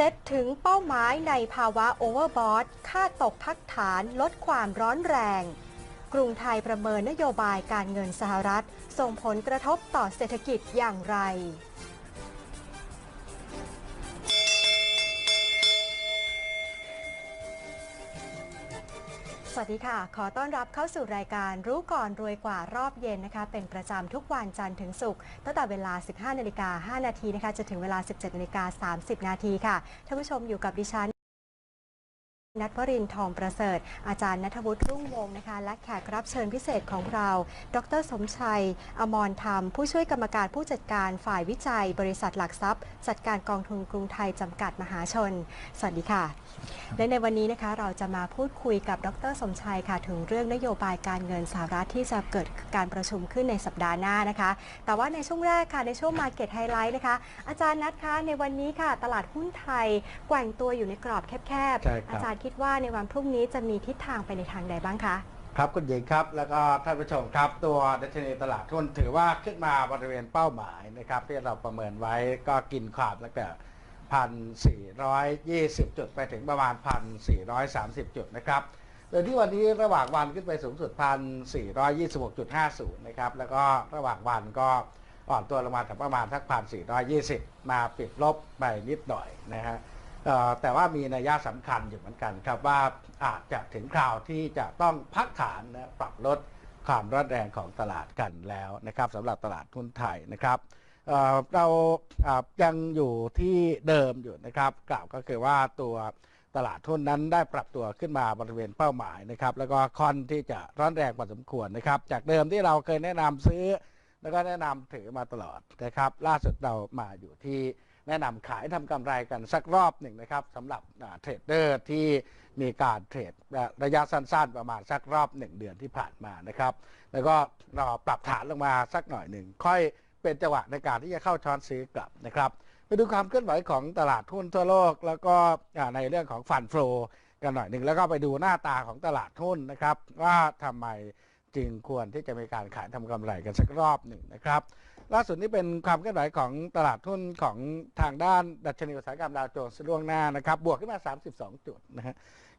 ซ็ตถึงเป้าหมายในภาวะโอเวอร์บอทค่าตกพักฐานลดความร้อนแรง กรุงไทยประเมินนโยบายการเงินสหรัฐ ส่งผลกระทบต่อเศรษฐกิจอย่างไร สวัสดีค่ะ ขอต้อนรับเข้าสู่รายการรู้ก่อนรวยกว่ารอบเย็นนะคะ เป็นประจำทุกวันจันทร์ถึงศุกร์ตั้งแต่เวลา 15นาฬิกา5นาทีนะคะ จะถึงเวลา 17นาฬิกา30 นาทีค่ะ ท่านผู้ชมอยู่กับดิฉัน นัทวรินทร์ทองประเสริฐ อาจารย์นัทวุฒิรุ่งวงศ์นะคะ และแขกรับเชิญพิเศษของเรา ดรสมชัย อมรธรรม ผู้ช่วยกรรมการผู้จัดการฝ่ายวิจัย บริษัทหลักทรัพย์ จัดการกองทุนกรุงไทย จำกัดมหาชน สวัสดีค่ะ และในวันนี้นะคะเราจะมาพูดคุยกับดรสมชัยค่ะ ถึงเรื่องนโยบายการเงินสหรัฐที่จะเกิดการประชุมขึ้นในสัปดาห์หน้านะคะ แต่ว่าในช่วงแรกค่ะในช่วง Market Highlight นะคะ อาจารย์นัทคะในวันนี้ค่ะ ตลาดหุ้นไทยแกว่งตัวอยู่ในกรอบแคบใช่ครับอาจารย์คิดว่าในวันพรุ่งนี้จะมีทิศทางไปในทางใดบ้างคะ ครับคุณหญิงครับ แล้วก็ท่านผู้ชมครับ ตัวดัชนีตลาดทุนถือว่าขึ้นมาบริเวณเป้าหมายนะครับ ที่เราประเมินไว้ก็กินขอบตั้งแต่พันสี่ร้อยยี่สิบจุดไปถึงประมาณพันสี่ร้อยสามสิบจุดนะครับโดยที่วันนี้ระหว่างวันขึ้นไปสูงสุดพันสี่ร้อยยี่สิบหกจุดห้าศูนย์นะครับ แล้วก็ระหว่างวันก็อ่อนตัวลงมาถึงประมาณสักพันสี่ร้อยยี่สิบมาปิดลบไปนิดหน่อยนะฮะ แต่ว่ามีนัยยะสำคัญอยู่เหมือนกันครับว่าอาจจะถึงคราวที่จะต้องพักฐานนะปรับลดความร้อนแรงของตลาดกันแล้วนะครับสำหรับตลาดทุนไทยนะครับเเรายังอยู่ที่เดิมอยู่นะครับกล่าวก็คือว่าตัวตลาดทุนนั้นได้ปรับตัวขึ้นมาบริเวณเป้าหมายนะครับ แล้วก็ค่อนที่จะร้อนแรงพอสมควรนะครับ จากเดิมที่เราเคยแนะนำซื้อ แล้วก็แนะนำถือมาตลอดนะครับ ล่าสุดเรามาอยู่ที่ แนะนำขายทำกำไรกันสักรอบหนึ่งนะครับสำหรับเทรดเดอร์ที่มีการเทรดระยะสั้นๆ ประมาณสักรอบหนึ่งเดือนที่ผ่านมานะครับ แล้วก็รอปรับฐานลงมาสักหน่อยหนึ่งค่อยเป็นจังหวะในการที่จะเข้าช้อนซื้อกลับนะครับไปดูความเคลื่อนไหวของตลาดหุ้นทั่วโลก แล้วก็ในเรื่องของฟันโฟกันหน่อยหนึ่งแล้วก็ไปดูหน้าตาของตลาดหุ้นนะครับ ว่าทำไมจึงควรที่จะมีการขายทำกำไรกันสักรอบหนึ่งนะครับ ล่าสุดนี้เป็นความเคลื่อนไหวของตลาดทุนของทางด้านดัชนีอุตสาหกรรมดาวโจนส์ล่วงหน้านะครับ บวกขึ้นมา 32 จุดนะฮะ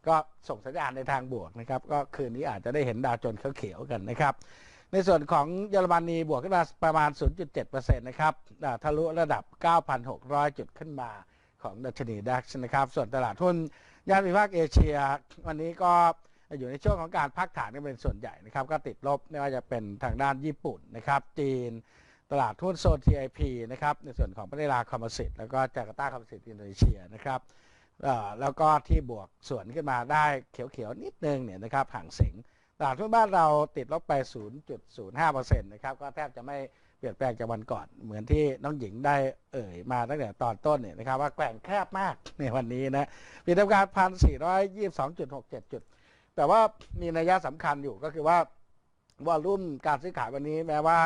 ก็ส่งสัญญาณในทางบวกนะครับ ก็คืนนี้อาจจะได้เห็นดาวโจนส์เขียวๆกันนะครับ ในส่วนของเยอรมนีบวกขึ้นมาประมาณ 0.7%นะครับทะลุระดับ 9,600 จุดขึ้นมาของดัชนีดัคนะครับ ส่วนตลาดหุ้นย่านวิภาคเอเชีย วันนี้ก็อยู่ในช่วงของการพักฐานกันเป็นส่วนใหญ่นะครับ ก็ติดลบไม่ว่าจะเป็นทางด้านญี่ปุ่นนะครับ จีน ตลาดหุ้นโซน TIP นะครับในส่วนของประเทศลาคอมโพสิตแล้วก็จาการ์ตาคอมโพสิตอินโดนีเซียนะครับแล้วก็ที่บวกส่วนขึ้นมาได้เขียวๆนิดนึงเนี่ยนะครับห่างเสงตลาดหุ้นบ้านเราติดลบไป 0.05%นะครับก็แทบจะไม่เปลี่ยนแปลงจากวันก่อน เหมือนที่น้องหญิงได้เอ่ยมาตั้งแต่ตอนต้นเนี่ยนะครับว่าแกว่งแคบมากในวันนี้นะปีทำการพันสี่ร้อยยี่สิบสองจุด แต่ว่ามีนัยยะสำคัญอยู่ก็คือว่าวอลุ่มการซื้อขายวันนี้แม้ว่า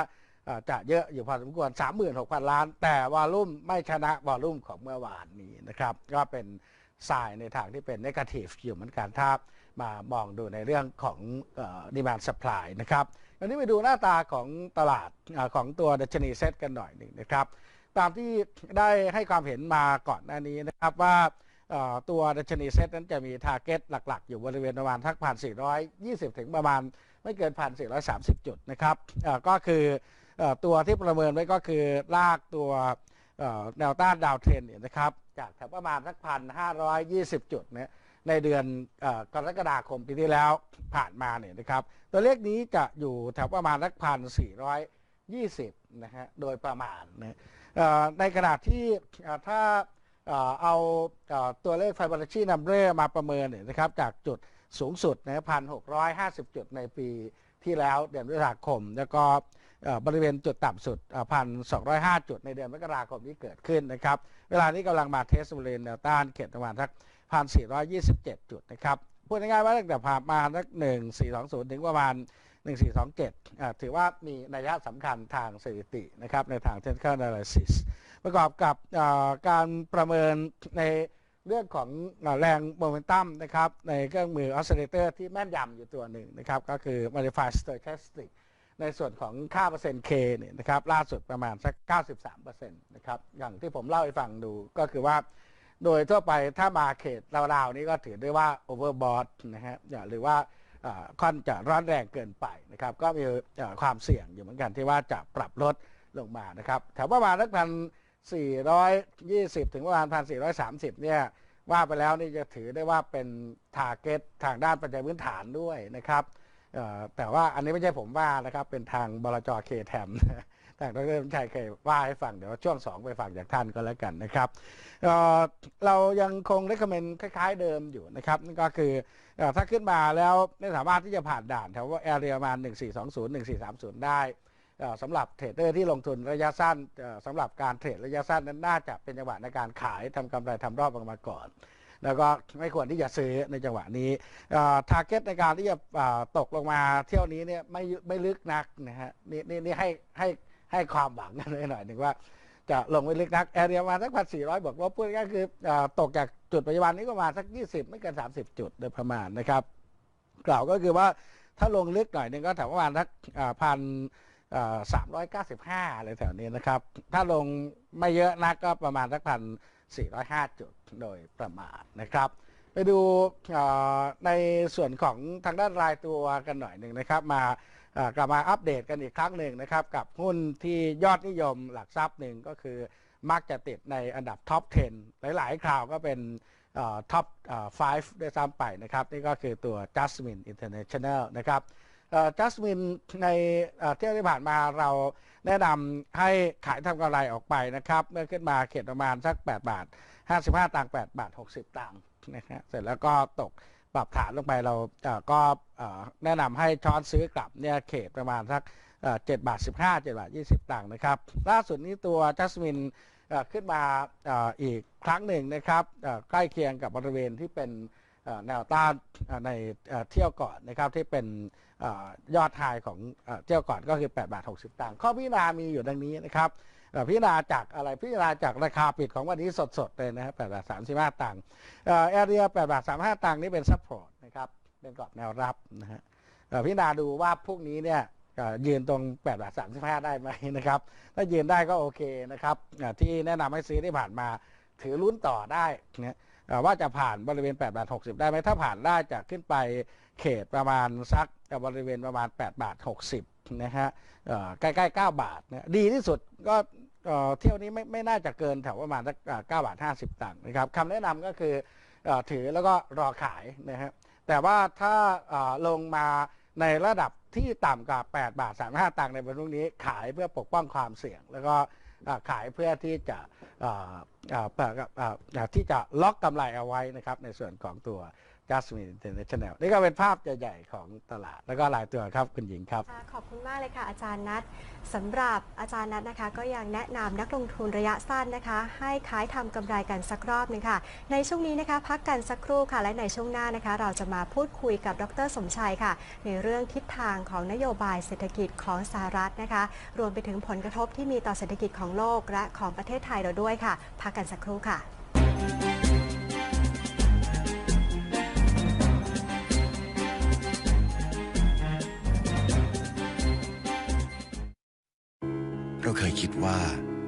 จะเยอะอยู่พอสมควร 36,000 ล้าน แต่วอลลุ่มไม่ชนะวอลลุ่มของเมื่อวานนี้นะครับ ก็เป็นสายในทางที่เป็นนกาทีฟอยู่เหมือนกันถ้ามามองดูในเรื่องของดีมานสป라이นะครับวันนี้ไปดูหน้าตาของตลาดอของตัวดัชนีเซตกันหน่อยหนึ่งนะครับ ตามที่ได้ให้ความเห็นมาก่อนหน้านี้นะครับว่าตัวดัชนีเซตนั้นจะมีทาร์เก็ตหลัก ๆ อยู่บริเวณประมาณทักพันสี่ร้อยยี่สิบถึงประมาณไม่เกินพันสี่ร้อยสามสิบจุดนะครับก็คือ ตัวที่ประเมินไว้ก็คือลากตัวเอ่อแนวต้านดาวเทรนเนี่ยนะครับจากแถวประมาณสักพันห้าร้อยยี่สิบจุดเนี่ยในเดือนอกรกฎาคมปีที่แล้วผ่านมาเนี่ยนะครับ ตัวเลขนี้จะอยู่แถวประมาณสักพันสี่ร้อยยี่สิบนะฮะโดยประมาณนะเอ่อในขณะที่ถ้าเอาตัวเลขไฟบ o ร a ชีนัมเบอร์มาประเมินเนี่ยนะครับจากจุดสูงสุดนะพันหกร้อยห้าสิบจุดในปีที่แล้วเดือนพฤษภาคม แล้วก็ บริเวณจุดต่ำสุดพันสองจุดในเดือนมกราคมที่เกิดขึ้นนะครับ เวลานี้กำลังมาเทสบริเวณแนวต้านเขตประมาณสักพันสี่ร้อยยี่สิบเจ็ดจุดนะครับพูดง่ายๆว่าตั้งแต่ผ่านมาสักหนึ่งสี่สองศูนย์ถึงประมาณหนึ่งสี่สองเจ็ดถือว่ามีนัยยะสำคัญทางสถิตินะครับในทาง technical analysis ประกอบกับการประเมินในเรื่องของแรงโมเมนตัมนะครับในเครื่องมือออสซิเลเตอร์ที่แม่นยำอยู่ตัวหนึ่งนะครับก็คือ modified stochastic ในส่วนของค่าเปอร์เซ็นต์ K เนี่ยนะครับล่าสุดประมาณสัก 93%นะครับอย่างที่ผมเล่าให้ฟังดูก็คือว่า โดยทั่วไปถ้ามาเขตราวๆนี้ก็ถือได้ว่าโอเวอร์บอทนะฮะหรือว่าค่อนจะร้อนแรงเกินไปนะครับก็มีความเสี่ยงอยู่เหมือนกันที่ว่าจะปรับลดลงมานะครับแถวประมาณสักพันสี่ร้อยยี่สิบถึงประมาณพันสี่ร้อยสามสิบเนี่ยว่าไปแล้วนี่จะถือได้ว่าเป็นทาร์เก็ตทางด้านปัจจัยพื้นฐานด้วยนะครับ แต่ว่าอันนี้ไม่ใช่ผมว่านะครับ เป็นทางบลจเคแทมทางดรสมชัยเคยว่าให้ฟังเดี๋ยวช่วงสองไปฟังจากท่านก็แล้วกันนะครับเเรายังคง recommend คล้าย ๆเดิมอยู่นะครับนั่นก็คืออถ้าขึ้นมาแล้วไม่สามารถที่จะผ่านด่านแถวว่าแอเรียประมาณ 1420 1430 ได้เอ่อสำหรับเทรดเดอร์ที่ลงทุนระยะสั้นสำหรับการเทรดระยะสั้นนั้นน่าจะเป็นจังหวะในการขายทำกำไรทำรอบออกมาก่อน แล้วก็ไม่ควรที่จะซื้อในจังหวะนี้ทาร์เก็ตในการที่จะตกลงมาเที่ยวนี้เนี่ยไม่ไม่ลึกนักนะฮะนี่นี่นี่ให้ให้ให้ความหวังกันเลยหน่อยหนึ่งว่าจะลงไม่ลึกนักแอเรียมาสักพันสี่ร้อยบวกลบพูดง่ายคืออตกจากจุดปัจจุบันนี้ก็มาสักยี่สิบไม่เกินสามสิบจุดโดยประมาณนะครับ กล่าวก็คือว่าถ้าลงลึกหน่อยหนึ่งก็แถวประมาณสักพันสามร้อยเก้าสิบห้าอะไรแถวนี้นะครับ ถ้าลงไม่เยอะนักก็ประมาณสักพันสี่ร้อยห้าจุด โดยประมาณนะครับ ไปดูในส่วนของทางด้านรายตัวกันหน่อยหนึ่งนะครับ มากลับมาอัปเดตกันอีกครั้งหนึ่งนะครับ กับหุ้นที่ยอดนิยมหลักทรัพย์หนึ่งก็คือมักจะติดในอันดับท็อป 10 หลายๆคราวก็เป็นท็อป 5 ด้วยซ้ำไปนะครับ นี่ก็คือตัว Jasmine International นะครับจัสมินในเอ่อเที่ยวที่ผ่านมาเราแนะนำให้ขายทำกำไรออกไปนะครับ เมื่อขึ้นมาเขตประมาณสัก 8 บาท 55 ตังค์8บาท 60 ตังค์นะฮะเสร็จแล้วก็ตกปรับฐานลงไปเราเออก็แนะนำให้ช้อนซื้อกลับเนี่ยเขตประมาณสักเอ่อ7บาท15 7บาท20ตังค์นะครับล่าสุดนี้ตัวจัสมินขึ้นมาอีกครั้งหนึ่งนะครับใกล้เคียงกับบริเวณที่เป็นแนวต้านในเที่ยวก่อนนะครับที่เป็นเออยอดไฮของเที่ยวก่อนก็คือ8บาท60 ตังค์ข้อพิจารณามีอยู่ดังนี้นะครับ พิจารณาจากอะไรพิจารณาจากราคาปิดของวันนี้สดๆเลยนะครับ8บาท35ตังค์แอเรีย8บาท35ตังค์นี่เป็นซัพพอร์ตนะครับเป็นกรอบแนวรับนะฮะเอ่อพิจารณาดูว่าพวกนี้เนี่ยเอ่อยืนตรง8บาท35 ได้ไหมนะครับ ถ้ายืนได้ก็โอเคนะครับเอ่อที่แนะนำให้ซื้อที่ผ่านมาถือลุ้นต่อได้นะเอ่อว่าจะผ่านบริเวณ8บาท60 ได้ไหมถ้าผ่านได้จะขึ้นไปเขตประมาณสักเอ่อบริเวณประมาณ8บาท60นะฮะเอ่อใกล้ๆ 9 บาทนะดีที่สุดก็ เที่ยวนี้ไม่ไม่น่าจะเกินแถวประมาณสักเอ่อ9บาท50ตังค์นะครับคำแนะนำก็คืออถือแล้วก็รอขายนะฮะแต่ว่าถ้าลงมาในระดับที่ต่ำกว่า 8 บาท 35 ตังค์ในวันพรุ่งนี้ขายเพื่อปกป้องความเสี่ยง แล้วก็ขายเพื่อที่จะที่จะล็อกกำไรเอาไว้นะครับในส่วนของตัว Jasmine International นี่ก็เป็นภาพใหญ่ ๆ ของตลาด แล้วก็หลายตัวครับคุณหญิงครับ ค่ะขอบคุณมากเลยค่ะ อาจารย์นัทสำหรับอาจารย์นัทนะคะ ก็ยังแนะนำนักลงทุนระยะสั้นนะคะ ให้ขายทำกำไรกันสักรอบหนึงค่ะ ในช่วงนี้นะคะ พักกันสักครู่ค่ะ และในช่วงหน้านะคะ เราจะมาพูดคุยกับดรสมชัยค่ะ ในเรื่องทิศทางของนโยบายเศรษฐกิจของสหรัฐนะคะ รวมไปถึงผลกระทบที่มีต่อเศรษฐกิจของโลกและของประเทศไทยเราด้วยค่ะ พักกันสักครู่ค่ะ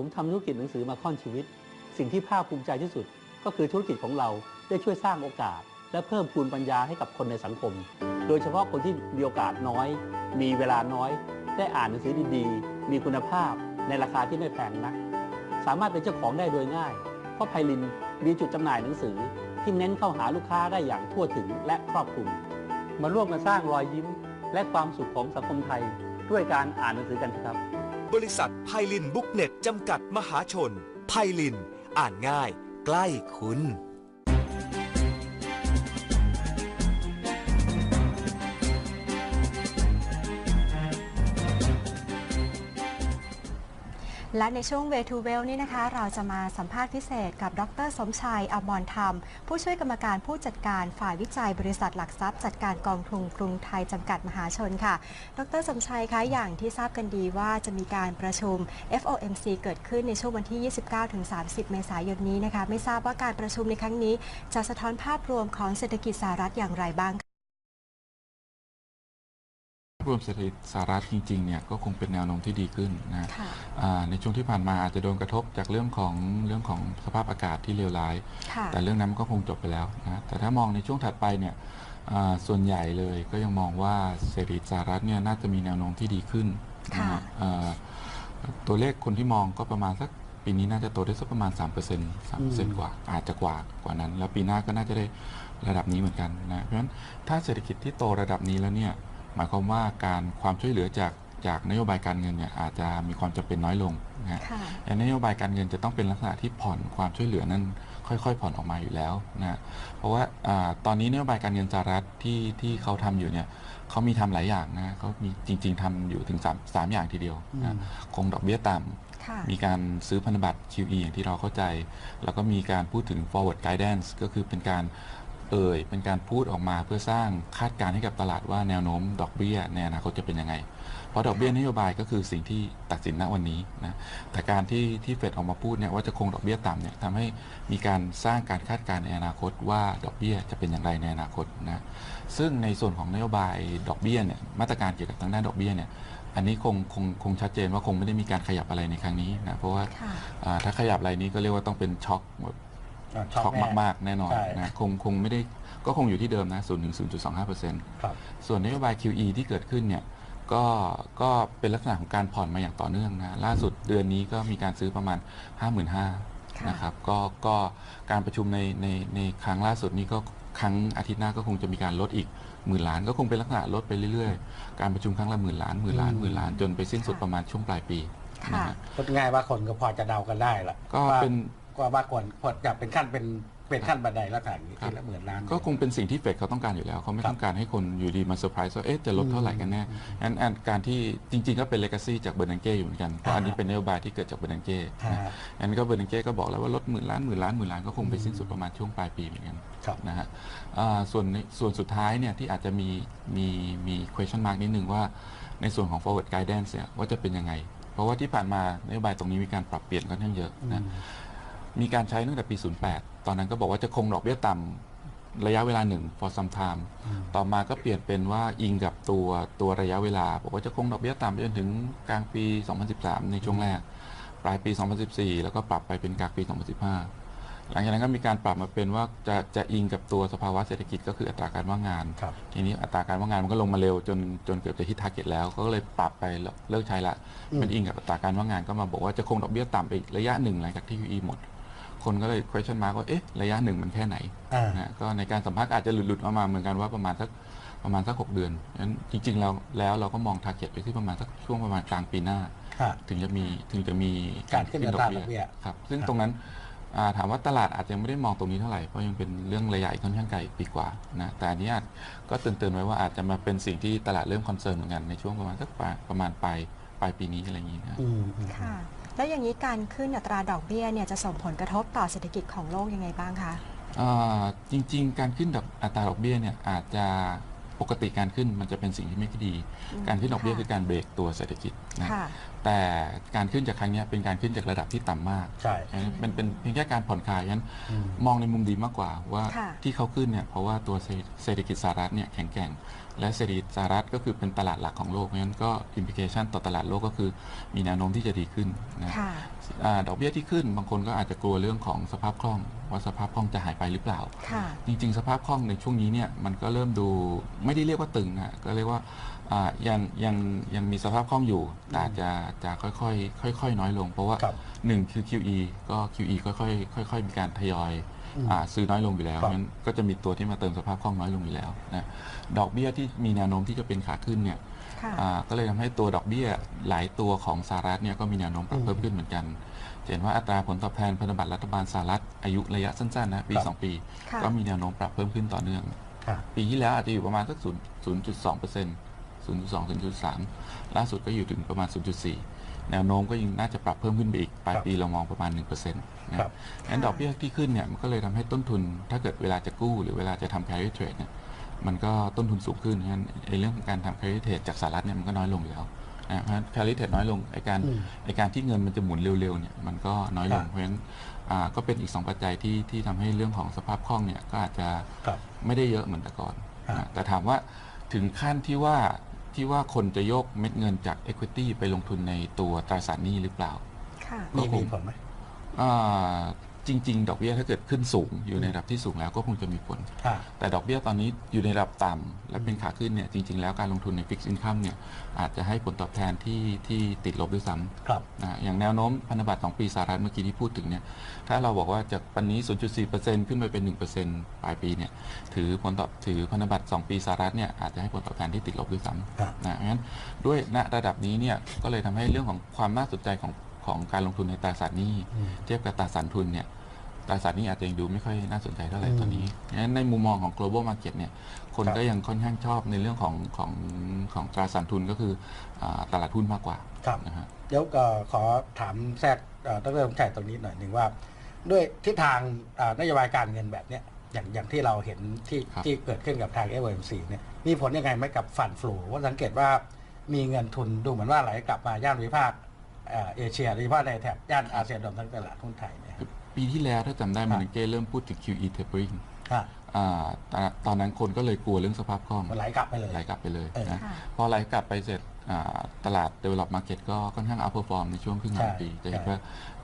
ผมทำธุรกิจหนังสือมาค่อนชีวิต สิ่งที่ภาคภูมิใจที่สุด ก็คือธุรกิจของเราได้ช่วยสร้างโอกาส และเพิ่มพูนปัญญาให้กับคนในสังคม โดยเฉพาะคนที่มีโอกาสน้อย มีเวลาน้อย ได้อ่านหนังสือดีๆ มีคุณภาพในราคาที่ไม่แพงนัก สามารถเป็นเจ้าของได้โดยง่าย เพราะไพลินมีจุดจำหน่ายหนังสือ ที่เน้นเข้าหาลูกค้าได้อย่างทั่วถึงและครอบคลุม มาร่วมกันสร้างรอยยิ้ม และความสุขของสังคมไทย ด้วยการอ่านหนังสือกันครับ บริษัทไพลินบุ๊กเน็ตจำกัดมหาชน ไพลิน อ่านง่าย ใกล้คุณ และในช่วง Way to Well นี่นะคะ เราจะมาสัมภาษณ์พิเศษกับ ดร สมชัยอมรธรรม ผู้ช่วยกรรมการผู้จัดการฝ่ายวิจัยบริษัทหลักทรัพย์จัดการกองทุนกรุงไทยจำกัดมหาชนค่ะ ดร สมชัยคะอย่างที่ทราบกันดีว่าจะมีการประชุม FOMC เกิดขึ้นในช่วงวันที่ 29-30 เมษายนนี้นะคะ ไม่ทราบว่าการประชุมในครั้งนี้ จะสะท้อนภาพรวมของเศรษฐกิจสหรัฐอย่างไรบ้างคะ รวมเศรษฐกิจสหรัฐจริงๆเนี่ยก็คงเป็นแนวโน้มที่ดีขึ้นนะค่ะอ่าในช่วงที่ผ่านมาอาจจะโดนกระทบจากเรื่องของเรื่องของสภาพอากาศที่เลวร้ายค่ะแต่เรื่องนั้นมันก็คงจบไปแล้วนะแต่ถ้ามองในช่วงถัดไปเนี่ยอ่าส่วนใหญ่เลยก็ยังมองว่าเศรษฐกิจสหรัฐเนี่ยน่าจะมีแนวโน้มที่ดีขึ้นนะค่ะฮะอ่าตัวเลขคนที่มองก็ประมาณสักปีนี้น่าจะโตได้สักประมาณ 3% 3%กว่าอาจจะกว่ากว่านั้น แล้วปีหน้าก็น่าจะได้ระดับนี้เหมือนกันนะเพราะฉะนั้นถ้าเศรษฐกิจที่โตระดับนี้แล้วเนี่ย หมายความว่าการความช่วยเหลือจากจากนโยบายการเงินเนี่ยอาจจะมีความจำเป็นน้อยลงนะฮะค่ะแต่นโยบายการเงินจะต้องเป็นลักษณะที่ผ่อนความช่วยเหลือนั้นค่อยๆ ผ่อนออกมาอยู่แล้วนะฮะเพราะว่าอาตอนนี้นโยบายการเงินสหรัฐที่ที่เขาทำอยู่เนี่ยเขามีทำหลายอย่างนะเขามีจริง ๆทำอยู่ถึง3มอย่างทีเดียวนะคงดอกเบี้ยต่ำค่ะมีการซื้อพันธบัตร QE อย่างที่เราเข้าใจ แล้วก็มีการพูดถึง forward guidance ก็คือเป็นการ เอ่ยเป็นการพูดออกมาเพื่อสร้างคาดการณ์ให้กับตลาดว่าแนวโน้มดอกเบี้ยในอนาคตจะเป็นยังไง เพราะดอกเบี้ยนโยบายก็คือสิ่งที่ตัดสินณวันนี้นะแต่การที่ที่เฟดออกมาพูดเนี่ยว่าจะคงดอกเบี้ยต่ำเนี่ยทำให้มีการสร้างการคาดการณ์ในอนาคตว่าดอกเบี้ยจะเป็นอย่างไรในอนาคตนะซึ่งในส่วนของนโยบายดอกเบี้ยเนี่ยมาตรการเกี่ยวกับทางด้านดอกเบี้ยเนี่ยอันนี้คงคงคงชัดเจนว่าคงไม่ได้มีการขยับอะไรในครั้งนี้นะเพราะว่าค่ะอ่าถ้าขยับอะไรนี้ก็เรียกว่าต้องเป็นช็อกแบบ อ่าช็อกแน่มาก ๆ แน่นอนใช่ นะคงคงไม่ได้ก็คงอยู่ที่เดิมนะ0ถึง0.25เปอร์เซ็นต์ครับ ส่วนนโยบาย QE ที่เกิดขึ้นเนี่ยก็ก็เป็นลักษณะของการผ่อนมาอย่างต่อเนื่องนะล่าสุดเดือนนี้ก็มีการซื้อประมาณ 55,000ค่ะนะครับก็ก็การประชุมในในในครั้งล่าสุดนี้ก็ครั้งอาทิตย์หน้าก็คงจะมีการลดอีกหมื่นล้าน ก็คงเป็นลักษณะลดไปเรื่อยๆ การประชุมครั้งละหมื่นล้านหมื่นล้านหมื่นล้านจนไปสิ้นสุดประมาณช่วงปลายปีนะค่ะ ฮะ พูดง่ายว่าคนก็พอจะเดากันได้ละก็ว่าเป็น ว่าว่าควรควรจะเป็นขั้นเป็นเป็นขั้นบันไดลักษณะนี้ครับทีละหมื่นล้าน ก็คงเป็นสิ่งที่เฟดเขาต้องการอยู่แล้ว เขาไม่ครับต้องการให้คนอยู่ดีมาเซอร์ไพรส์ว่าเอ๊ะจะลดเท่าไหร่กันแน่งั้นอันการที่จริง ๆ ก็เป็นเลกาซีจากเบอร์นังเก้อยู่เหมือนกันเพราะอันนี้เป็นนโยบายที่เกิดจากเบอร์นังเก้ฮะนะงั้นก็เบอร์นังเก้ก็บอกแล้วว่าลดหมื่นล้านหมื่นล้านหมื่นล้านก็คงไปสิ้นสุดประมาณช่วงปลายปีเหมือนกันครับนะฮะอ่าส่วนในส่วนสุดท้ายเนี่ยที่อาจจะมีมีมี question mark นิดนึงว่าในส่วนของ forward guidance เนี่ยว่าจะเป็นยังไง เพราะว่าที่ผ่านมานโยบายตรงนี้มีการปรับเปลี่ยนค่อนข้างเยอะนะ มีการใช้ตั้งแต่ปี 08 ตอนนั้นก็บอกว่าจะคงดอกเบี้ยต่ำระยะเวลาหนึ่ง for some time ต่อมาก็เปลี่ยนเป็นว่าอิงกับตัวตัวระยะเวลา บอกว่าจะคงดอกเบี้ยต่ำไปจนถึงกลางปี 2013 ในช่วงแรก ปลายปี 2014 แล้วก็ปรับไปเป็นกลางปี 2015 หลังจากนั้นก็มีการปรับมาเป็นว่าจะจะอิงกับตัวสภาวะเศรษฐกิจก็คืออัตราการว่างงานครับทีนี้อัตราการว่างงานมันก็ลงมาเร็วจนจนเกือบจะฮิตทาร์เก็ตแล้ว ก็เลยปรับไปแล้วเลิกใช้ละเป็นอิงกับอัตราการว่างงานก็มาบอกว่าจะคงดอกเบี้ยต่ำไปอีกระยะหนึ่งหลังจากที่ QE หมด คนก็เลย question mark ว่าเอ๊ะระยะหนึ่งมันแค่ไหนอ่า นะฮะก็ในการสัมภาษณ์อาจจะหลุดๆออกมาเหมือนกันว่าประมาณสักประมาณสักหกเดือนงั้นจริงๆแล้วแล้วเราก็มอง target ไปที่ประมาณสักช่วงประมาณกลางปีหน้า ฮะ ถึงจะมีถึงจะมีการขึ้นอัตราดอกเบี้ยครับ ซึ่งครับ ตรงนั้นอ่าถามว่าตลาดอาจจะไม่ได้มองตรงนี้เท่าไหร่ เพราะยังเป็นเรื่องระยะอีกค่อนข้างไกลอีกปีกว่านะแต่อันนี้อาจก็เตือนๆไว้ว่าอาจจะมาเป็นสิ่งที่ตลาดเริ่มคอนเซิร์นเหมือนกันในช่วงประมาณสักปลายประมาณปลายปลายปีนี้อะไรอย่างนี้นะ อืมอืม ค่ะ แล้วอย่างนี้การขึ้นอัตราดอกเบี้ยเนี่ยจะส่งผลกระทบต่อเศรษฐกิจของโลกยังไงบ้างคะ อ่าจริงๆ การขึ้นดอกอัตราดอกเบี้ยเนี่ยอาจจะ ปกติการขึ้นมันจะเป็นสิ่งที่ไม่ดีอืมการขึ้นดอกเบี้ยค่ะคือการเบรกตัวเศรษฐกิจนะค่ะแต่การขึ้นจากครั้งเนี้ยเป็นการขึ้นจากระดับที่ต่ำมากใช่มันเป็นเพียงแค่การผ่อนคลายงั้นอืมมองในมุมดีมากกว่าว่าค่ะที่เขาขึ้นเนี่ยเพราะว่าตัวเศรษฐกิจสหรัฐเนี่ยแข็งแกร่ง และเศรษฐกิจสหรัฐก็คือเป็นตลาดหลักของโลกงั้นก็อิมพิเคชันต่อตลาดโลกก็คือมีแนวโน้มที่จะดีขึ้นนะค่ะอ่าดอกเบี้ยที่ขึ้นบางคนก็อาจจะกลัวเรื่องของสภาพคล่องว่าสภาพคล่องจะหายไปหรือเปล่า ค่ะ จริง ๆ สภาพคล่องในช่วงนี้เนี่ยมันก็เริ่มดูไม่ได้เรียกว่าตึงนะก็เรียกว่าอ่ายังยังยังมีสภาพคล่องอยู่แต่อาจจะจะค่อยๆค่อยๆ น้อยลง เพราะว่าครับหนึ่งคือ QE ก็ QE ค่อยๆค่อย ๆ มีการทยอยอืมอาซื้อน้อยลงอยู่แล้วครับ งั้นก็จะมีตัวที่มาเติมสภาพคล่องน้อยลงอยู่แล้วนะดอกเบี้ยที่มีแนวโน้มที่จะเป็นขาขึ้นเนี่ยค่ะอ่า ก็เลยทำให้ตัวดอกเบี้ยหลายตัวของสหรัฐเนี่ยก็มีแนวโน้มปรับอืมเพิ่มขึ้นเหมือนกันจะเห็นว่าอัตราผลตอบแทนพันธบัตรรัฐบาลสหรัฐอายุระยะสั้นๆนะปีครับสองปีค่ะก็มีแนวโน้มปรับเพิ่มขึ้นต่อเนื่องค่ะปีที่แล้วอาจจะอยู่ประมาณสัก0 0.2เปอร์เซ็นต์0.2 0.3 ล่าสุดก็อยู่ถึงประมาณ 0.4 แนวโน้มก็ยังน่าจะปรับเพิ่มขึ้นไปอีก ปลายครับปีเรามองประมาณ 1%นะครับงั้นดอกเบี้ยที่ขึ้นเนี่ยมันก็เลยทำให้ต้นทุน ถ้าเกิดเวลาจะกู้หรือเวลาจะทำ carry trade เนี่ย มันก็ต้นทุนสูงขึ้นงั้นไอ้เรื่องของการทำ carry trade จากสหรัฐเนี่ยมันก็น้อยลงอยู่แล้วนะเพราะฉะนั้น carry trade น้อยลงไอ้การอืมไอ้การที่เงินมันจะหมุนเร็วๆเนี่ยมันก็น้อยลงครับเพราะฉะนั้นอ่าก็เป็นอีก 2 ปัจจัยที่ที่ทำให้เรื่องของสภาพคล่องเนี่ยก็อาจจะครับไม่ได้เยอะเหมือนแต่ก่อนครับนะแต่ถามว่าถึงขั้นที่ว่าที่ว่าคนจะโยกเม็ดเงินจาก Equity ไปลงทุนในตัวตราสารหนี้หรือเปล่าค่ะมีก็คงมีผลไหมอ่า จริง ๆ ดอกเบี้ยถ้าเกิดขึ้นสูงอยู่ในระดับที่สูงแล้วก็คงจะมีผลอ่าแต่ดอกเบี้ยตอนนี้อยู่ในระดับต่ำและเป็นขาขึ้นเนี่ยจริง ๆ แล้วการลงทุนใน Fixed Income เนี่ยอาจจะให้ผลตอบแทนที่ที่ติดลบด้วยซ้ำครับนะอย่างแนวโน้มพันธบัตร2ปีสหรัฐเมื่อกี้ที่พูดถึงเนี่ยถ้าเราบอกว่าจากปันนี้ 0.4%ขึ้นไปเป็น 1%ปลายปีเนี่ยถือผลตอบถือพันธบัตร2ปีสหรัฐเนี่ยอาจจะให้ผลตอบแทนที่ติดลบด้วยซ้ครับำนะเพราะฉะนั้นด้วยณระดับนี้เนี่ยก็เลยทำให้เรื่องของความน่าสนใจของของการลงทุนในตราสารหนี้อืมเทียบกับตราสารทุนเนี่ย ตราสารหนี้อาจจะยังดูไม่ค่อยน่าสนใจเท่าไหร่อืมตอนนี้งั้นในมุมมองของ global market เนี่ย คนครับก็ยังค่อนข้างชอบในเรื่องของของของตราสารทุนก็คืออาตลาดหุ้นมากกว่าครับนะฮะ เดี๋ยวก็ขอถามแทรกเอ่อดรสมชัยตรงนี้หน่อยหนึ่งว่า ด้วยทิศทางอ่านโยบายการเงินแบบเนี้ยอย่างอย่างที่เราเห็นที่ครับ ที่เกิดขึ้นกับทาง FOMC เนี่ยมีผลยังไงไหมกับฟันฟลูว่าะสังเกตว่ามีเงินทุนดูเหมือนว่าไหลกลับมาย่านวิภาคเอ่อเอเชียโดยเฉพาะในแถบย่านอาเซียนรวมทั้งตลาดหุ้นไทยเนี่ย ปีที่แล้วถ้าจำได้ครับมาริเก้เริ่มพูดถึง QE tapering ค่ะอ่าตอนตอนนั้นคนก็เลยกลัวเรื่องสภาพคล่องมันไหลกลับไปเลย ไหลกลับไปเลยเออนะค่ะ พอไหลกลับไปเสร็จอ่าตลาด develop market ก็ค่อนข้าง outperform ในช่วงครึ่งหลังใช่ปีจะเห็นใช่ว่า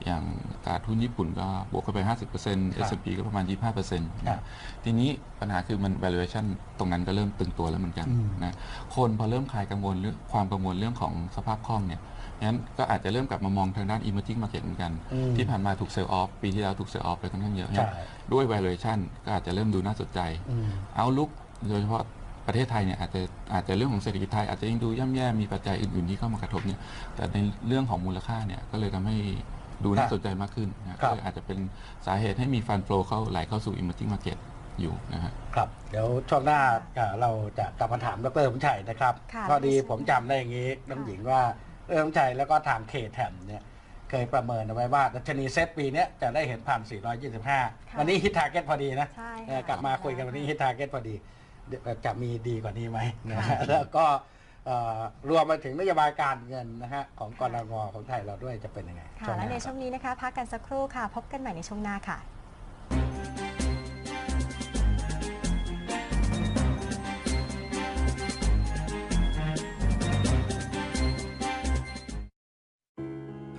อย่างตลาดหุ้นญี่ปุ่นก็บวกเข้าไป 50% S&P ก็ประมาณ 25%นะทีนี้ปัญหาคือมัน valuation ตรงนั้นก็เริ่มตึงตัวแล้วเหมือนกันอืม นะคนพอเริ่มคลายกังวลเรื่องความกังวลเรื่องของสภาพคล่องเนี่ย งั้นก็อาจจะเริ่มกลับมามองทางด้าน emerging market เหมือนกัน อืมที่ผ่านมาถูก sell off ปีที่แล้วถูก sell off ไปค่อนข้างเยอะใช่ด้วย valuation ก็อาจจะเริ่มดูน่าสนใจ อืม เอาลุกโดยเฉพาะประเทศไทยเนี่ยอาจจะอาจจะเรื่องของเศรษฐกิจไทยอาจจะยังดูย่ำแย่มีปัจจัยอื่น ๆ ที่เข้ามากระทบเนี่ยแต่ในเรื่องของมูลค่าเนี่ยก็เลยทำให้ดูน่าสนใจมากขึ้นนะครัก็บเลยอาจจะเป็นสาเหตุให้มีฟันโฟลเข้าไหลเข้าสู่ emerging market อยู่นะฮะ ครับ เดี๋ยวช่วงหน้าเอ่อเราจะกลับมาถามดรสมชัยนะครับค่ะ พอดีผมจำได้อย่างนี้น้ำหญิงว่า ดรสมชัยแล้วก็ทางเคแทมเนี่ยเคยประเมินเอาไว้ว่าดัชนีเซตปีเนี้ยจะได้เห็นผ่าน425วันนี้ฮิตทาร์เก็ตพอดีนะใช่เออค่ะกลับมาคุยกันวันนี้ฮิตทาร์เก็ตพอดีเดี๋ยวจะมีดีกว่านี้ไหมนะค่ะฮะแล้วก็เอ่อรวมมาถึงนโยบายการเงินนะฮะของกรงงของไทยเราด้วยจะเป็นยังไงค่ะช่วงหและน้าในคช่รับวงนี้นะคะ พักกันสักครู่ค่ะ พบกันใหม่ในช่วงหน้าค่ะ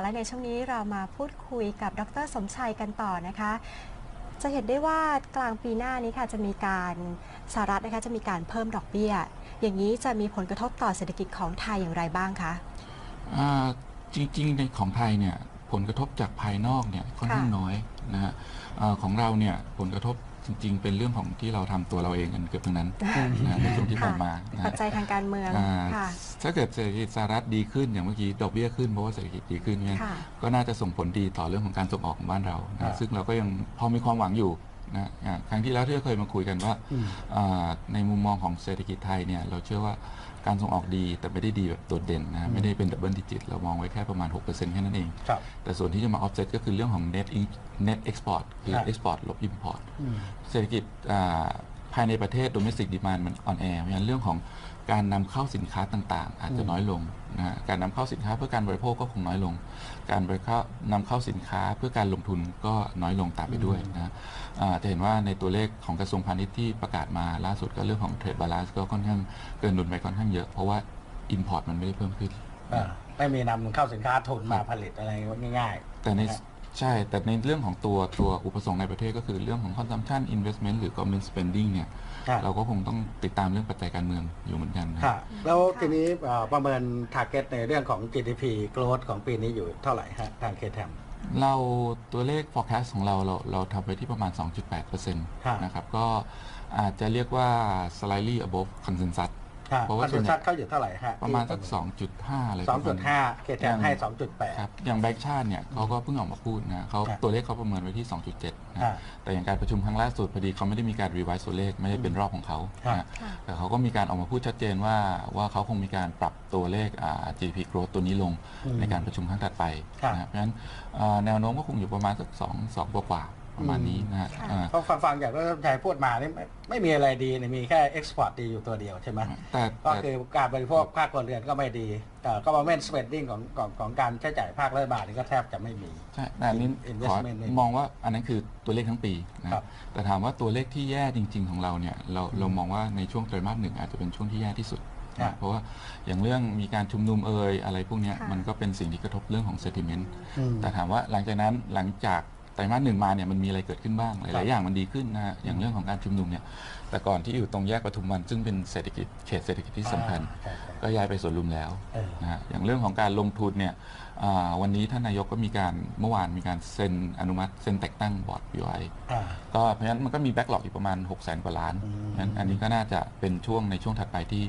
และในช่วงนี้เรามาพูดคุยกับดรสมชัยกันต่อนะคะ จะเห็นได้ว่ากลางปีหน้านี้ค่ะจะมีการสหรัฐนะคะจะมีการเพิ่มดอกเบี้ย อย่างนี้จะมีผลกระทบต่อเศรษฐกิจของไทยอย่างไรบ้างคะอ่าจริงๆในของไทยเนี่ยผลกระทบจากภายนอกเนี่ยค่อนข้างน้อยนะฮะของเราเนี่ยผลกระทบ จริง ๆ เป็นเรื่องของที่เราทำตัวเราเองกันเกือบทั้งนั้นนะฮะในช่วงที่ผ่านมานะปัจฮะจัยทางการเมืองอ่าค่ะถ้าเกิดเศรษฐกิจสหรัฐดีขึ้นอย่างเมื่อกี้ดอกเบี้ยขึ้นเพราะว่าเศรษฐกิจดีขึ้นเนี่ยค่ะก็น่าจะส่งผลดีต่อเรื่องของการส่งออกของบ้านเราครันะบซึ่งเราก็ยังพอมีความหวังอยู่นะอ่าครั้งที่แล้วที่เราเคยมาคุยกันว่าอืมอ่าในมุมมองของเศรษฐกิจไทยเนี่ยเราเชื่อว่า การส่งออกดีแต่ไม่ได้ดีแบบโดดเด่นนะไม่ได้เป็นดับเบิลดิจิตเรามองไว้แค่ประมาณ 6%แค่นั้นเองครับแต่ส่วนที่จะมา offset ก็คือเรื่องของ net in- net export คือครับ export ลบ import อืมเศรษฐกิจอ่า ภายในประเทศ domestic demand มันอ่อนแอเพราะฉะนั้นเรื่องของการนำเข้าสินค้าต่างๆ อาจจะน้อยลงนะฮะการนำเข้าสินค้าเพื่อการบริโภคก็คงน้อยลง การบริโภคนำเข้าสินค้าเพื่อการลงทุนก็น้อยลงตามไปด้วยนะฮะอ่าจะเห็นว่าในตัวเลขของกระทรวงพาณิชย์ที่ประกาศมาล่าสุดก็เรื่องของ trade balance ก็ค่อนข้างเกินดุลไปค่อนข้างเยอะเพราะว่า import มันไม่ได้เพิ่มขึ้นอ่าไม่มีนำเข้าสินค้าทุนมาผลิตอะไรง่ายๆแต่ในนะฮะ ใช่ แต่ในเรื่องของตัวตัวอุปสงค์ในประเทศก็คือเรื่องของ consumption investment หรือ government spending เนี่ย ครับ เราก็คงต้องติดตามเรื่องปัจจัยการเมืองอยู่เหมือนกันนะค่ะแล้วทีนี้เอ่อประเมิน target ในเรื่องของ GDP growth ของปีนี้อยู่เท่าไหร่ฮะทาง KTM เราตัวเลข forecast ของเราเราเราทำไปที่ประมาณ 2.8%ครับนะครับ ก็อาจจะเรียกว่า slightly above consensus ค่ะเพราะคว่าอนส่เซวนนใหญ่ซัสเขาอยู่เท่าไหร่ฮะประมาณสัก 2.5อะไรสองประจุมาดณห้านี้เคแทมให้สองจุดแปดครับอย่างแบงค์ชาติเนี่ยเขาก็เพิ่งออกมาพูดนะเขาครับตัวเลขเขาประเมินไว้ที่ 2.7นะอ่าแต่อย่างการประชุมครั้งล่าสุดพอดีเขาไม่ได้มีการรีไวซ์ตัวเลขไม่ได้เป็นรอบของเขาครับนะค่ะแต่เขาก็มีการออกมาพูดชัดเจนว่าว่าเขาคงมีการปรับตัวเลขอ่า GDP growth ตัวนี้ลงอืมในการประชุมครั้งถัดไปครับนะเพราะฉะนั้นเอ่อแนวโน้มก็คงอยู่ประมาณสัก2 2กว่าๆ ประมาณนี้นะฮะค่ะอ่า เพราะฟังฟังจากที่ท่านชัยพูดมานี่ไม่ไม่มีอะไรดีนี่มีแค่ export ดีอยู่ตัวเดียวใช่ไหมแต่ก็แต่ คือการบริโภคภาคครัวเรือนก็ไม่ดีแต่ government spending ของของของการใช้จ่ายภาครัฐบาลนี่ก็แทบจะไม่มี ใช่แต่อันนี้ ขอ investment มองว่าอันนั้นคือตัวเลขทั้งปีนะ ครับ แต่ถามว่าตัวเลขที่แย่จริง ๆ ของเราเนี่ย เราเรามองว่าในช่วงไตรมาสหนึ่งอาจจะเป็นช่วงที่แย่ที่สุดครับนะเพราะว่าอย่างเรื่องมีการชุมนุมเอ่ยอะไรพวกเนี้ยค่ะ มันก็เป็นสิ่งที่กระทบเรื่องของ sentiment อืม แต่ถามว่าหลังจากนั้นหลังจาก ไตรมาสหนึ่งมาเนี่ยมันมีอะไรเกิดขึ้นบ้างหครัลายบๆอย่างมันดีขึ้นนะฮะอย่างเรื่องของการชุมนุมเนี่ยแต่ก่อนที่อยู่ตรงแยกปทุมวันซึ่งเป็นเศรษฐกิจเขตเศรษฐกิจที่สำคัญใช่ใช่ก็ย้ายไปสวนลุมแล้วเออนะฮะอย่างเรื่องของการลงทุนเนี่ยอ่า วันนี้ท่านนายกก็มีการเมื่อวานมีการเซ็นอนุมัติเซ็นแต่งตั้งบอร์ด BOI อ่าก็เพราะฉะนั้นมันก็มีแบ็กหลอกอีกประมาณ6 0แสนกว่าล้านอืมงั้นอันนี้ก็น่าจะเป็นช่วงในช่วงถัดไปที่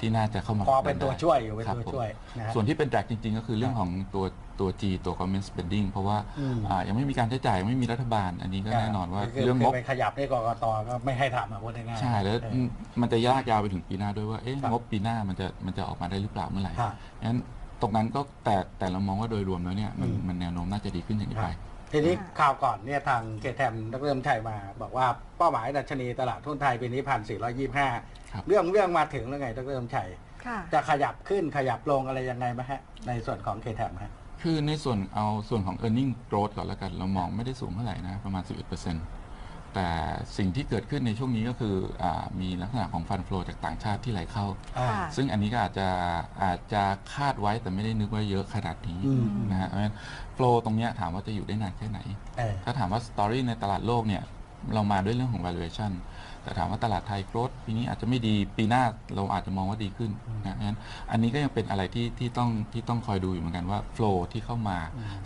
ที่น่าจะเข้ามาพอเป็นตัวช่วยอยู่เป็นครับตัวผมช่วยนะฮะส่วนที่เป็นแดกจริง ๆ ก็คือเรื่องของตัวตัว G ตัว government spending เพราะว่าอืมอ่ายังไม่มีการใช้จ่ายยังไม่มีรัฐบาล อันนี้ก็แน่นอนว่าคืเรื่องงบไปขยับในกกตก็ไม่ให้ทำอะพูดง่ายๆใช่แล้วเออมันจะยากยาวไปถึงปีหน้าด้วยว่าเอ๊ะครับงบปีหน้ามันจะมันจะออกมาได้หรือเปล่าเมื่อไหร่ฮะงั้น ตรงนั้นก็แต่แต่เรามองว่าโดยรวมแล้วเนี่ยมันอืม มันแนวโน้มน่าจะดีขึ้นอย่างนี้ไป ทีนี้ค่ะข่าวก่อนเนี่ยทางเคแทมดรเริ่มชัยมา บอกว่าเป้าหมายดัชนีตลาดทุนไทยปีนี้พันสี่ร้อยยี่ห้าครับ เรื่องเรื่องมาถึงแล้วไงดรเริ่มชัย ค่ะ จะขยับขึ้นขยับลงอะไรยังไงไหมฮะ ในส่วนของเคแทมฮะ คือในส่วนเอาส่วนของ e a r n i n g growth ก่อนแล้วกัน เรามองไม่ได้สูงเท่าไหร่นะ ประมาณ 11% แต่สิ่งที่เกิดขึ้นในช่วงนี้ก็คืออามีลักษณะของฟัน flow จากต่างชาติที่ไหลเข้า อ่า ค่ะ ซึ่งอันนี้ก็อาจจะอาจจะคาดไว้แต่ไม่ได้นึกว่าเยอะขนาดนี้อืม นะฮะเพราะฉะนั้น flow ตรงเนี้ยถามว่าจะอยู่ได้นานแค่ไหน เออ ถ้าถามว่า story ในตลาดโลกเนี่ยเรามาด้วยเรื่องของ valuation แต่ถามว่าตลาดไทย growth ปีนี้อาจจะไม่ดีปีหน้าเราอาจจะมองว่าดีขึ้นนะเพราะฉะนั้นอันนี้ก็ยังเป็นอะไรที่ที่ต้องที่ต้องคอยดูอยู่เหมือนกันว่า flow ที่เข้ามา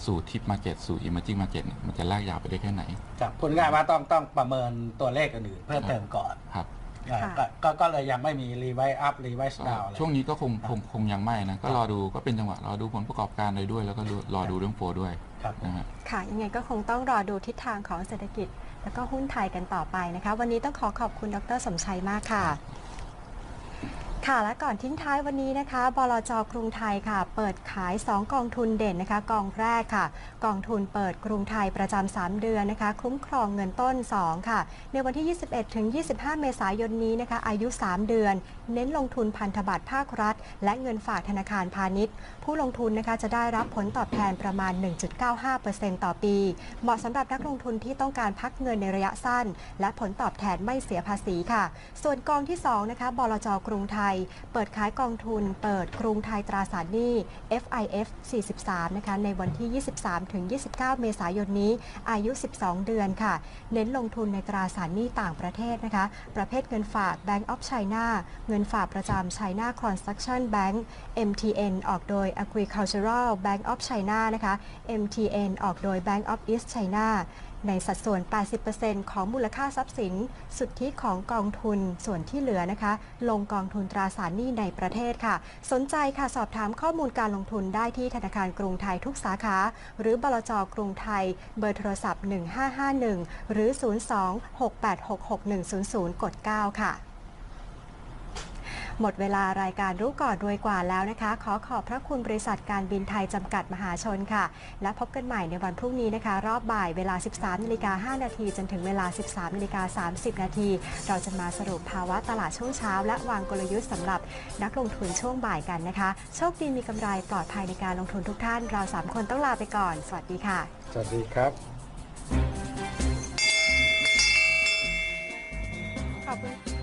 สู่ tip market สู่ emerging market เนี่ยมันจะลากยาวไปได้แค่ไหนครับคุณง่ายว่าต้องต้องประเมินตัวเลขอื่นๆเพิ่มเติมก่อนครับอ่าค่ะก็ก็ก็เลยยังไม่มีรีไวซ์อัพรีไวซ์ดาวอะไรช่วงนี้ก็คงคงคงยังไม่นะ ก็รอดูก็เป็นจังหวะรอดูผลประกอบการเลยด้วย แล้วก็ดูรอดูเรื่องโฟด้วยครับนะฮะค่ะยังไงก็คงต้องรอดูทิศทางของเศรษฐกิจ แล้วก็หุ้นไทยกันต่อไปนะคะ วันนี้ต้องขอขอบคุณดรสมชัยมากค่ะ ค่ะและก่อนทิ้งท้ายวันนี้นะคะ บลจกรุงไทยค่ะ เปิดขาย 2 กองทุนเด่นนะคะ กองแรกค่ะ กองทุนเปิดกรุงไทยประจำ3 เดือนนะคะ คุ้มครองเงินต้น 2 ค่ะ ในวันที่ 21ถึง25 เมษายนนี้นะคะ อายุ 3 เดือน เน้นลงทุนพันธบัตรภาครัฐ และเงินฝากธนาคารพาณิชย์ ผู้ลงทุนนะคะจะได้รับผลตอบแทนประมาณ 1.95%ต่อปี เหมาะสำหรับนักลงทุนที่ต้องการพักเงินในระยะสั้น และผลตอบแทนไม่เสียภาษีค่ะ ส่วนกองที่2นะคะบลจกรุงไทยเปิดขายกองทุน เปิดกรุงไทยตราสารหนี้ FIF 43 นะคะ ในวันที่ 23 ถึง 29 เมษายนนี้ อายุ 12 เดือนค่ะ เน้นลงทุนในตราสารหนี้ต่างประเทศนะคะ ประเภทเงินฝาก Bank of China เงินฝากประจำ China Construction Bank MTN ออกโดย Agricultural Bank of China นะคะ MTN ออกโดย Bank of East China ในสัดส่วน 80%ของมูลค่าทรัพย์สิน สุทธิของกองทุนส่วนที่เหลือนะคะ ลงกองทุนตราสารหนี้ในประเทศค่ะ สนใจค่ะสอบถามข้อมูลการลงทุนได้ที่ธนาคารกรุงไทยทุกสาขา หรือบลจกรุงไทย เบอร์โทรศัพท์ 1551 หรือ 02-6866100 กด 9 ค่ะ หมดเวลารายการรู้ก่อนรวยกว่าแล้วนะคะ ขอขอบพระคุณบริษัทการบินไทยจำกัดมหาชนค่ะ และพบกันใหม่ในวันพรุ่งนี้นะคะ รอบบ่ายเวลา 13นาฬิกา5นาทีจนถึงเวลา 13นาฬิกา30นาทีเราจะมาสรุปภาวะตลาดช่วงเช้า และวางกลยุทธ์สำหรับนักลงทุนช่วงบ่ายกันนะคะ โชคดีมีกำไรปลอดภัยในการลงทุนทุกท่าน เราสามคนต้องลาไปก่อน สวัสดีค่ะ สวัสดีครับ ขอบคุณ